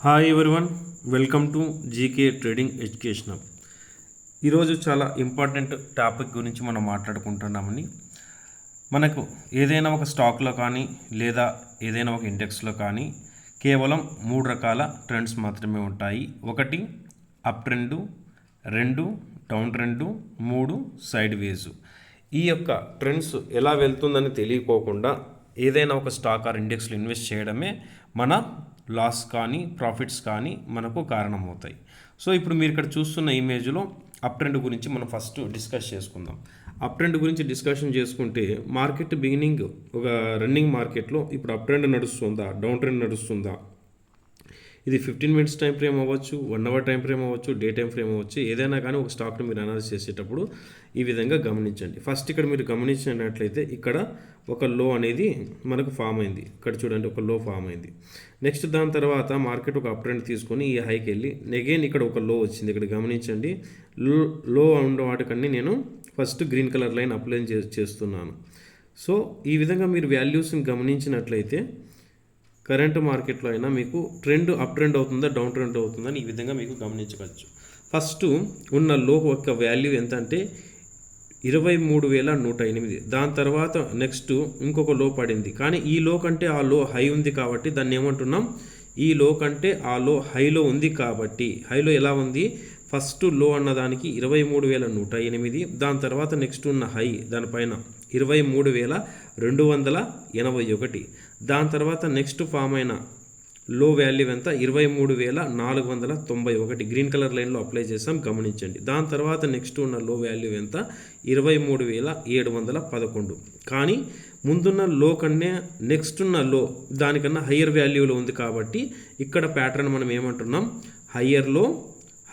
Hi everyone welcome to GK trading education ఈరోజు చాలా important topic గురించి మనం మాట్లాడుకుంటున్నామని. మనకు ఏదైనా ఒక స్టాక్లో కానీ లేదా ఏదైనా ఒక ఇండెక్స్లో కానీ కేవలం మూడు రకాల ట్రెండ్స్ మాత్రమే ఉంటాయి. ఒకటి అప్ ట్రెండు రెండు డౌన్ ట్రెండు మూడు సైడ్ వేజు ఈ యొక్క ట్రెండ్స్ ఎలా వెళ్తుందని తెలియకోకుండా ఏదైనా ఒక స్టాక్ ఆర్ ఇండెక్స్లో ఇన్వెస్ట్ చేయడమే మన లాస్ కానీ ప్రాఫిట్స్ కానీ మనకు కారణమవుతాయి. సో ఇప్పుడు మీరు ఇక్కడ చూస్తున్న ఇమేజ్లో అప్ ట్రెండ్ గురించి మనం ఫస్ట్ డిస్కస్ చేసుకుందాం. అప్ ట్రెండ్ గురించి డిస్కషన్ చేసుకుంటే మార్కెట్ బిగినింగ్ ఒక రన్నింగ్ మార్కెట్లో ఇప్పుడు అప్ ట్రెండ్ నడుస్తుందా డౌన్ ట్రెండ్ నడుస్తుందా? ఇది ఫిఫ్టీన్ మినిట్స్ టైం ఫ్రేమ్ అవ్వచ్చు వన్ అవర్ టైం ఫ్రేమ్ అవ్వచ్చు డే టైం ఫ్రేమ్ అవ్వచ్చు. ఏదైనా కానీ ఒక స్టాక్ని మీరు అనాలిసిస్ చేసేటప్పుడు ఈ విధంగా గమనించండి. ఫస్ట్ ఇక్కడ మీరు గమనించినట్లయితే ఇక్కడ ఒక లో అనేది మనకు ఫామ్ అయింది. ఇక్కడ చూడండి ఒక లో ఫామ్ అయింది. నెక్స్ట్ దాని తర్వాత మార్కెట్ ఒక అప్ ట్రెండ్ తీసుకొని ఈ హైకి వెళ్ళి అగైన్ ఇక్కడ ఒక లో వచ్చింది. ఇక్కడ గమనించండి లో లో ఉన్న వాటికన్నీ నేను first green colour line apply చేస్తున్నాను. సో ఈ విధంగా మీరు వాల్యూస్ని గమనించినట్లయితే కరెంట్ మార్కెట్లో అయినా మీకు ట్రెండ్ అప్ ట్రెండ్ అవుతుందా డౌన్ ట్రెండ్ అవుతుందా అని ఈ విధంగా మీకు గమనించవచ్చు. ఫస్ట్ ఉన్న లో యొక్క వాల్యూ ఎంత అంటే ఇరవై మూడు వేల నూట ఎనిమిది. దాని తర్వాత నెక్స్ట్ ఇంకొక లో పడింది. కానీ ఈ లో కంటే ఆ లో హై ఉంది కాబట్టి దాన్ని ఏమంటున్నాం? ఈ లో కంటే ఆ లో హైలో ఉంది కాబట్టి హైలో ఎలా ఉంది? ఫస్ట్లో అన్నదానికి ఇరవై మూడు వేల నూట ఎనిమిది దాని తర్వాత నెక్స్ట్ ఉన్న హై దానిపైన ఇరవై మూడు వేల రెండు వందల ఎనభై ఒకటి. దాని తర్వాత నెక్స్ట్ ఫామ్ అయిన లో వాల్యూ ఎంత? ఇరవై మూడు వేల నాలుగు వందల తొంభై ఒకటి. గ్రీన్ కలర్ లైన్లో అప్లై చేసాం గమనించండి. దాని తర్వాత నెక్స్ట్ ఉన్న లో వాల్యూ ఎంత? ఇరవై మూడు వేల ఏడు వందల పదకొండు. కానీ ముందున్న లో కన్నా నెక్స్ట్ ఉన్న లో దానికన్నా హయ్యర్ వాల్యూలో ఉంది కాబట్టి ఇక్కడ ప్యాటర్న్ మనం ఏమంటున్నాం? హయ్యర్లో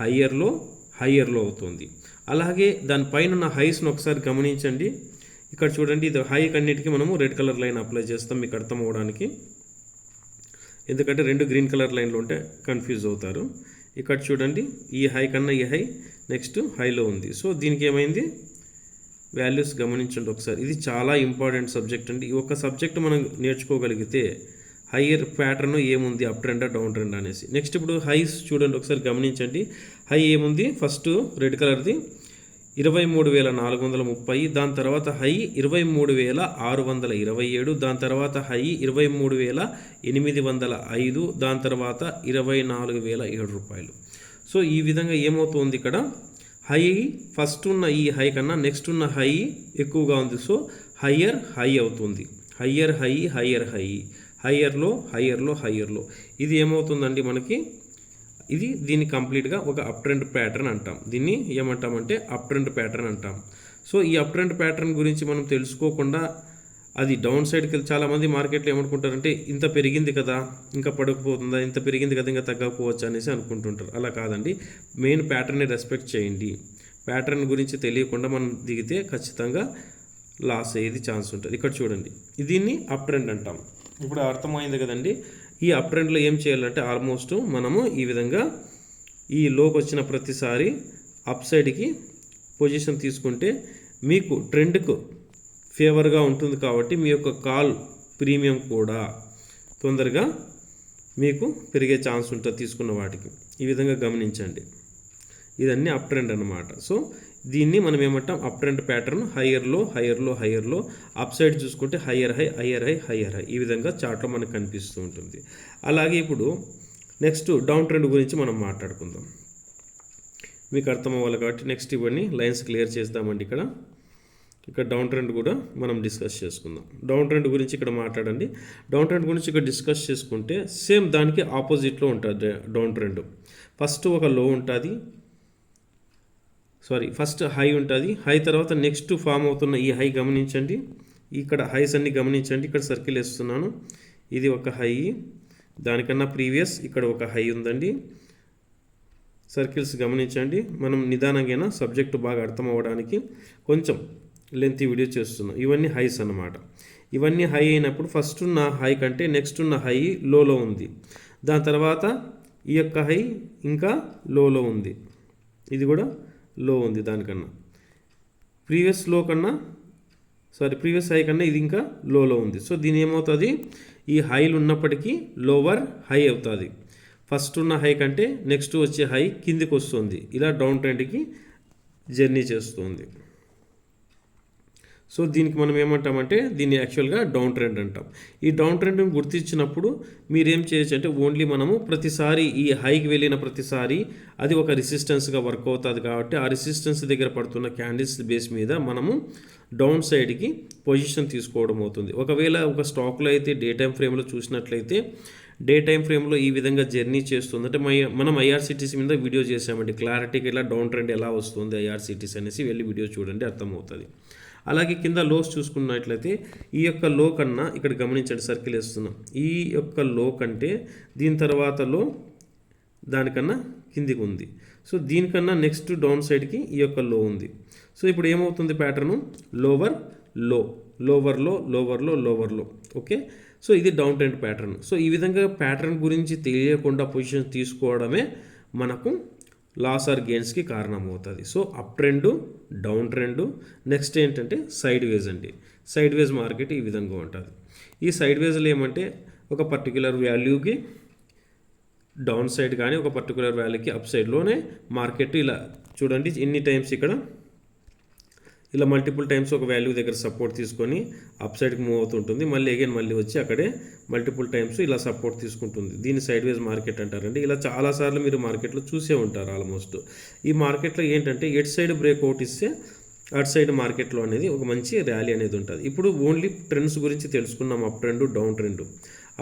హయ్యర్లో హయ్యర్లో అవుతుంది. అలాగే దానిపైన ఉన్న హైస్ను ఒకసారి గమనించండి. ఇక్కడ చూడండి ఇది హై కన్నిటికి మనము రెడ్ కలర్ లైన్ అప్లై చేస్తాం మీకు అర్థం అవడానికి ఎందుకంటే రెండు గ్రీన్ కలర్ లైన్లు ఉంటే కన్ఫ్యూజ్ అవుతారు. ఇక్కడ చూడండి ఈ హై కన్నా ఈ హై నెక్స్ట్ హైలో ఉంది. సో దీనికి ఏమైంది? వాల్యూస్ గమనించండి ఒకసారి. ఇది చాలా ఇంపార్టెంట్ సబ్జెక్ట్ అండి. ఈ ఒక్క సబ్జెక్ట్ మనం నేర్చుకోగలిగితే హయ్యర్ ప్యాటర్న్ ఏముంది అప్ ట్రెండ్ డౌన్ ట్రెండ్ అనేసి. నెక్స్ట్ ఇప్పుడు హైస్ చూడండి ఒకసారి గమనించండి. హై ఏముంది? ఫస్ట్ రెడ్ కలర్ది ఇరవై మూడు వేల నాలుగు వందల ముప్పై దాని తర్వాత హై ఇరవై మూడు వేల ఆరు వందల ఇరవై ఏడు దాని తర్వాత హై ఇరవై మూడు వేల ఎనిమిది వందల ఐదు దాని తర్వాత ఇరవై నాలుగు వేల ఏడు రూపాయలు. సో ఈ విధంగా ఏమవుతుంది ఇక్కడ? హై ఫస్ట్ ఉన్న ఈ హై కన్నా నెక్స్ట్ ఉన్న హై ఎక్కువగా ఉంది. సో హయ్యర్ హై అవుతుంది. Higher high higher high. హయ్యర్లో హయ్యర్లో హయ్యర్లో. ఇది ఏమవుతుందండి మనకి? ఇది దీన్ని కంప్లీట్గా ఒక అప్ ట్రెండ్ ప్యాటర్న్ అంటాం. దీన్ని ఏమంటామంటే అప్ ట్రెండ్ ప్యాటర్న్ అంటాం. సో ఈ అప్ ట్రెండ్ ప్యాటర్న్ గురించి మనం తెలుసుకోకుండా అది డౌన్ సైడ్కి వెళ్ళి చాలామంది మార్కెట్లో ఏమనుకుంటారంటే ఇంత పెరిగింది కదా ఇంకా పడకపోతుందా ఇంత పెరిగింది కదా ఇంకా తగ్గకపోవచ్చు అనేసి అనుకుంటుంటారు. అలా కాదండి. మెయిన్ ప్యాటర్న్ని రెస్పెక్ట్ చేయండి. ప్యాటర్న్ గురించి తెలియకుండా మనం దిగితే ఖచ్చితంగా లాస్ అయ్యేది ఛాన్స్ ఉంటుంది. ఇక్కడ చూడండి. దీన్ని అప్ ట్రెండ్ అంటాం. ఇప్పుడు అర్థమైంది కదండి. ఈ అప్ ట్రెండ్లో ఏం చేయాలంటే ఆల్మోస్ట్ మనము ఈ విధంగా ఈ లోకి వచ్చిన ప్రతిసారి అప్ సైడ్కి పొజిషన్ తీసుకుంటే మీకు ట్రెండ్కు ఫేవర్గా ఉంటుంది కాబట్టి మీ యొక్క కాల్ ప్రీమియం కూడా తొందరగా మీకు పెరిగే ఛాన్స్ ఉంటుంది తీసుకున్న వాటికి. ఈ విధంగా గమనించండి. ఇదన్నీ అప్ ట్రెండ్ అనమాట సో దీన్ని మనం ఏమంటాం? Up trend pattern హయ్యర్లో హయ్యర్లో హయ్యర్లో up side చూసుకుంటే higher high higher high higher high ఈ విధంగా చార్ట్లో మనకు కనిపిస్తూ ఉంటుంది. అలాగే ఇప్పుడు నెక్స్ట్ డౌన్ ట్రెండ్ గురించి మనం మాట్లాడుకుందాం. మీకు అర్థం అవ్వాలి కాబట్టి నెక్స్ట్ ఇవన్నీ లైన్స్ క్లియర్ చేద్దామండి ఇక్కడ. ఇక్కడ డౌన్ ట్రెండ్ కూడా మనం డిస్కస్ చేసుకుందాం. డౌన్ ట్రెండ్ గురించి ఇక్కడ మాట్లాడండి. డౌన్ ట్రెండ్ గురించి ఇక్కడ డిస్కస్ చేసుకుంటే సేమ్ దానికి ఆపోజిట్లో ఉంటుంది డౌన్ ట్రెండ్ ఫస్ట్ ఒక లో ఉంటుంది. సారీ ఫస్ట్ హై ఉంటుంది. హై తర్వాత నెక్స్ట్ ఫామ్ అవుతున్న ఈ హై గమనించండి. ఇక్కడ హైస్ అన్ని గమనించండి. ఇక్కడ సర్కిల్ వేస్తున్నాను. ఇది ఒక హై దానికన్నా ప్రీవియస్ ఇక్కడ ఒక హై ఉందండి. సర్కిల్స్ గమనించండి. మనం నిదానంగా సబ్జెక్టు బాగా అర్థం అవ్వడానికి కొంచెం లెంత్ వీడియో చేస్తున్నాం. ఇవన్నీ హైస్ అన్నమాట. ఇవన్నీ హై అయినప్పుడు ఫస్ట్ ఉన్న హై కంటే నెక్స్ట్ ఉన్న హై లోలో ఉంది. దాని తర్వాత ఈ యొక్క హై ఇంకా లోలో ఉంది. ఇది కూడా లో ఉంది దానికన్నా. ప్రీవియస్లో కన్నా సారీ ప్రీవియస్ హై కన్నా ఇది ఇంకా లోలో ఉంది. సో దీని ఏమవుతుంది? ఈ హైలు ఉన్నప్పటికీ లోవర్ హై అవుతుంది. ఫస్ట్ ఉన్న హై కంటే నెక్స్ట్ వచ్చే హై కిందికి వస్తుంది ఇలా డౌన్ ట్రెండ్కి జర్నీ చేస్తుంది. సో దీనికి మనం ఏమంటామంటే దీన్ని యాక్చువల్గా డౌన్ ట్రెండ్ అంటాం. ఈ డౌన్ ట్రెండ్ని గుర్తించినప్పుడు మీరేం చేయొచ్చు అంటే ఓన్లీ మనము ప్రతిసారి ఈ హైకి వెళ్ళిన ప్రతిసారి అది ఒక రెసిస్టెన్స్గా వర్క్ అవుతుంది కాబట్టి ఆ రెసిస్టెన్స్ దగ్గర పడుతున్న క్యాండిల్స్ బేస్ మీద మనము డౌన్ సైడ్కి పొజిషన్ తీసుకోవడం అవుతుంది. ఒకవేళ ఒక స్టాక్లో అయితే డే టైం ఫ్రేమ్లో చూసినట్లయితే డే టైం ఫ్రేమ్లో ఈ విధంగా జర్నీ చేస్తుంది. అంటే మనం ఐఆర్సిటీసీ మీద వీడియో చేసామండి క్లారిటీకి ఇలా డౌన్ ట్రెండ్ ఎలా వస్తుంది ఐఆర్సిటీసీ అనేసి వెళ్ళి వీడియో చూడండి అర్థమవుతుంది. అలాగే కింద లోస్ చూసుకున్నట్లయితే ఈ యొక్క లో కన్నా ఇక్కడ గమనించండి సర్కిల్ వేస్తున్నాం. ఈ యొక్క లో కంటే దీని తర్వాత లో దానికన్నా కిందికి ఉంది. సో దీనికన్నా నెక్స్ట్ డౌన్ సైడ్కి ఈ యొక్క లో ఉంది. సో ఇప్పుడు ఏమవుతుంది ప్యాటర్ను లోవర్లో లోవర్లో లోవర్లో లోవర్లో ఓకే సో ఇది డౌన్ ట్రెండ్ ప్యాటర్న్ సో ఈ విధంగా ప్యాటర్న్ గురించి తెలియకుండా పొజిషన్ తీసుకోవడమే మనకు లాస్ ఆర్ గెయిన్స్కి కారణమవుతుంది. So up trend down trend next ఏంటంటే సైడ్ వేజ్ అండి. సైడ్ వేజ్ మార్కెట్ ఈ విధంగా ఉంటుంది. ఈ సైడ్ వేజ్లో ఏమంటే ఒక పర్టికులర్ వాల్యూకి డౌన్ సైడ్ కానీ ఒక పర్టికులర్ వాల్యూకి అప్ సైడ్లోనే మార్కెట్ ఇలా చూడండి ఎన్ని టైమ్స్ ఇక్కడ ఇలా మల్టిపుల్ టైమ్స్ ఒక వాల్యూ దగ్గర సపోర్ట్ తీసుకొని అప్ సైడ్కి మూవ్ అవుతుంటుంది. మళ్ళీ అగైన్ మళ్ళీ వచ్చి అక్కడే మల్టిపుల్ టైమ్స్ ఇలా సపోర్ట్ తీసుకుంటుంది. దీన్ని సైడ్ వేజ్ మార్కెట్ అంటారండి. ఇలా చాలాసార్లు మీరు మార్కెట్లో చూసే ఉంటారు ఆల్మోస్ట్ ఈ మార్కెట్లో ఏంటంటే ఎట్ సైడ్ బ్రేక్అవుట్ ఇస్తే అట్ సైడ్ మార్కెట్లో అనేది ఒక మంచి ర్యాలీ అనేది ఉంటుంది. ఇప్పుడు ఓన్లీ ట్రెండ్స్ గురించి తెలుసుకున్నాం up trend down trend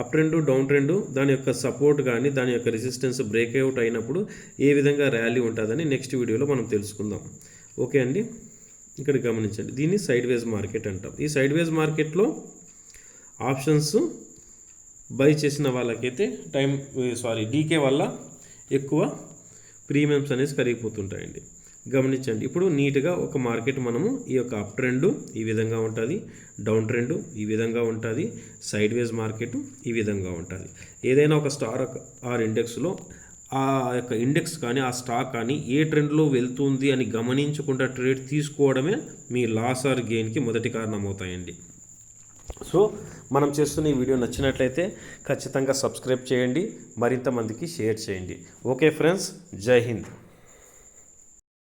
up trend down trend దాని యొక్క సపోర్ట్ కానీ దాని యొక్క రెసిస్టెన్స్ బ్రేక్అవుట్ అయినప్పుడు ఏ విధంగా ర్యాలీ ఉంటుందని నెక్స్ట్ వీడియోలో మనం తెలుసుకుందాం. ఓకే అండి? ఇక్కడ గమనించండి. దీన్ని సైడ్ వేజ్ మార్కెట్ అంటాం. ఈ సైడ్ వేజ్ మార్కెట్లో ఆప్షన్స్ బై చేసిన వాళ్ళకైతే టైం సారీ డీకే వల్ల ఎక్కువ ప్రీమియమ్స్ అనేసి కరిగిపోతుంటాయండి గమనించండి. ఇప్పుడు నీట్గా ఒక మార్కెట్ మనము ఈ యొక్క అప్ ట్రెండ్ ఈ విధంగా ఉంటుంది డౌన్ ట్రెండ్ ఈ విధంగా ఉంటుంది సైడ్ వేజ్ మార్కెట్ ఈ విధంగా ఉంటుంది. ఏదైనా ఒక స్టార్ ఆర్ ఇండెక్స్లో ఆ యొక్క ఇండెక్స్ కానీ ఆ స్టాక్ కానీ ఏ ట్రెండ్లో వెళ్తుంది అని గమనించకుండా ట్రేడ్ తీసుకోవడమే మీ లాస్ ఆర్ గెయిన్కి మొదటి కారణం అవుతాయండి సో మనం చేస్తున్న ఈ వీడియో నచ్చినట్లయితే ఖచ్చితంగా సబ్స్క్రైబ్ చేయండి మరింత మందికి షేర్ చేయండి. ఓకే ఫ్రెండ్స్ జై హింద్.